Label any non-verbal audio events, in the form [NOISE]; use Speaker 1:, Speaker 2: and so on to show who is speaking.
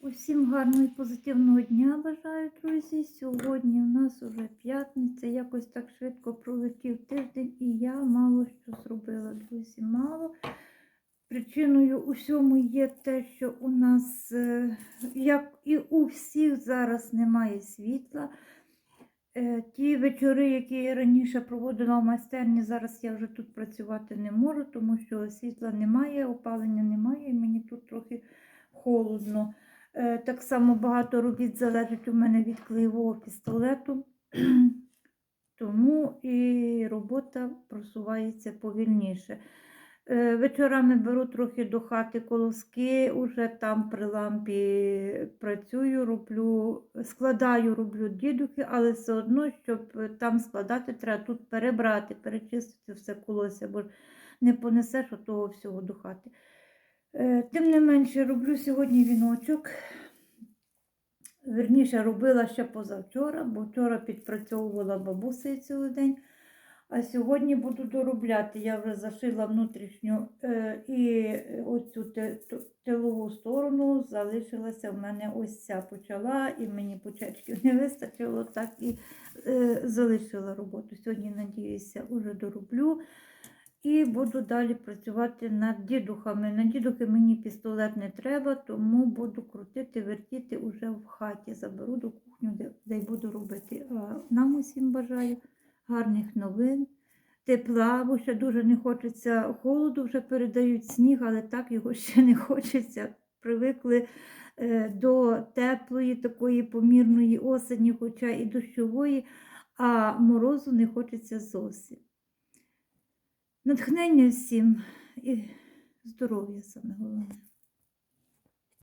Speaker 1: Усім гарного і позитивного дня бажаю, друзі. Сьогодні у нас уже п'ятниця, якось так швидко пролетів тиждень, і я мало що зробила, друзі. Мало. Причиною усьому є те, що у нас, е, як і у всіх, зараз немає світла. Е, Ті вечори, які я раніше проводила в майстерні, зараз я вже тут працювати не можу, тому що світла немає, опалення немає, і мені тут трохи холодно. Е, Так само багато робіт залежить у мене від клеєвого пістолету, [CLEARS THROAT] тому і робота просувається повільніше. Е, Вечорами беру трохи до хати колоски, уже там при лампі працюю, роблю, складаю, роблю дідухи, але все одно, щоб там складати, треба тут перебрати, перечистити все колося, бо не понесеш того всього до хати. Е, Тим не менше, роблю сьогодні віночок. Верніше робила ще позавчора, бо вчора підпрацьовувала бабусею цілий день. А сьогодні буду доробляти. Я вже зашила внутрішню е, і оцю тилову сторону залишилася в мене ось ця почала, і мені почечків не вистачило, так і е, залишила роботу. Сьогодні, надіюся, вже дороблю. І буду далі працювати над дідухами. На дідухи мені пістолет не треба, тому буду крутити, вертіти уже в хаті. Заберу до кухню, де, де буду робити. А нам усім бажаю гарних новин, тепла, бо ще дуже не хочеться холоду, вже передають сніг, але так його ще не хочеться. Привикли е, до теплої, такої помірної осені, хоча і дощової, а морозу не хочеться зовсім. Натхнення всім і здоров'я саме головне.